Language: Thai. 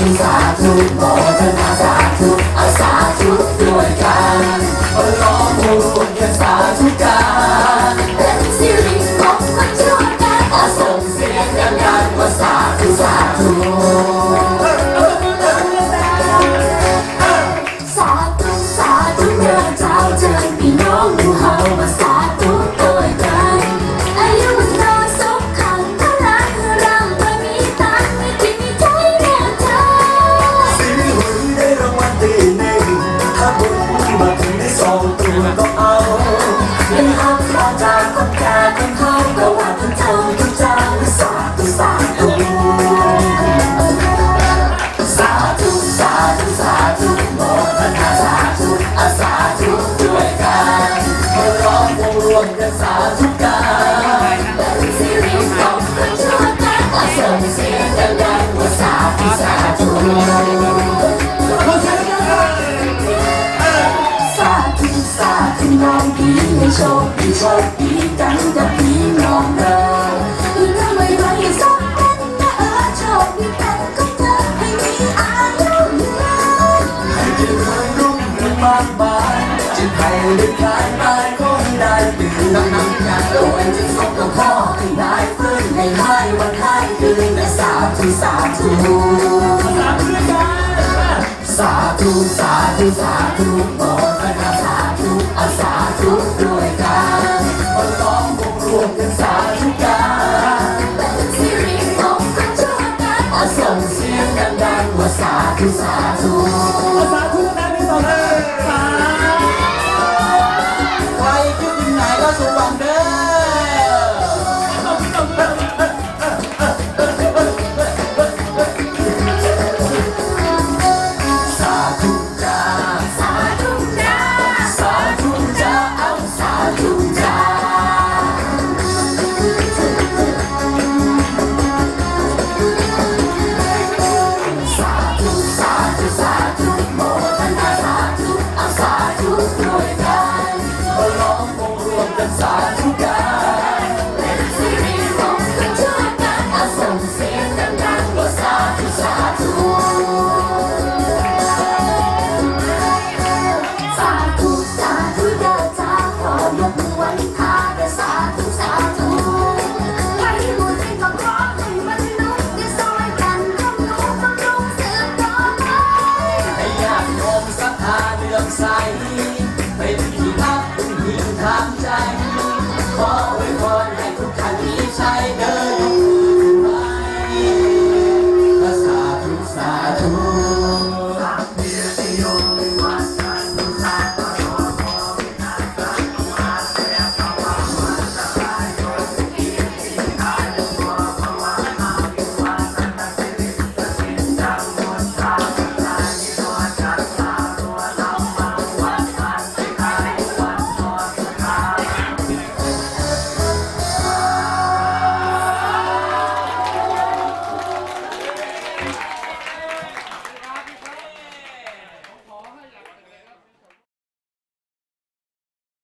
ธุสาธุโมทนาสาธุอาสาธุด้วยกันร้องโอ้ เป็นอักมาจากคนแก่คนเฒ่าก็ว่าทุกเจ้าทุกเจ้าสาธุสาธุสาธุสาธุสาธุโมทนาสาธุอาสาธุด้วยกันมาร้องวงรวมกันสาธุกันสิริสมกันช่วกันมาส่งเสียงดังๆว่าสาธุสาธุ โชคดีโชคดีกันกับพี่น้องเธออีกทำไมไว้สักเป็นนะเออโชคดีกันกับเธอให้มีอายุยืนให้เจริญรุ่งเรืองมากมายจะให้ได้คลายตายคงได้ตื่นต้องนำงานรวยจึงส่งกับพ่อให้ได้ฟื้นให้ให้วันให้คืนและสาธุสาธุสาธุสาธุสาธุโม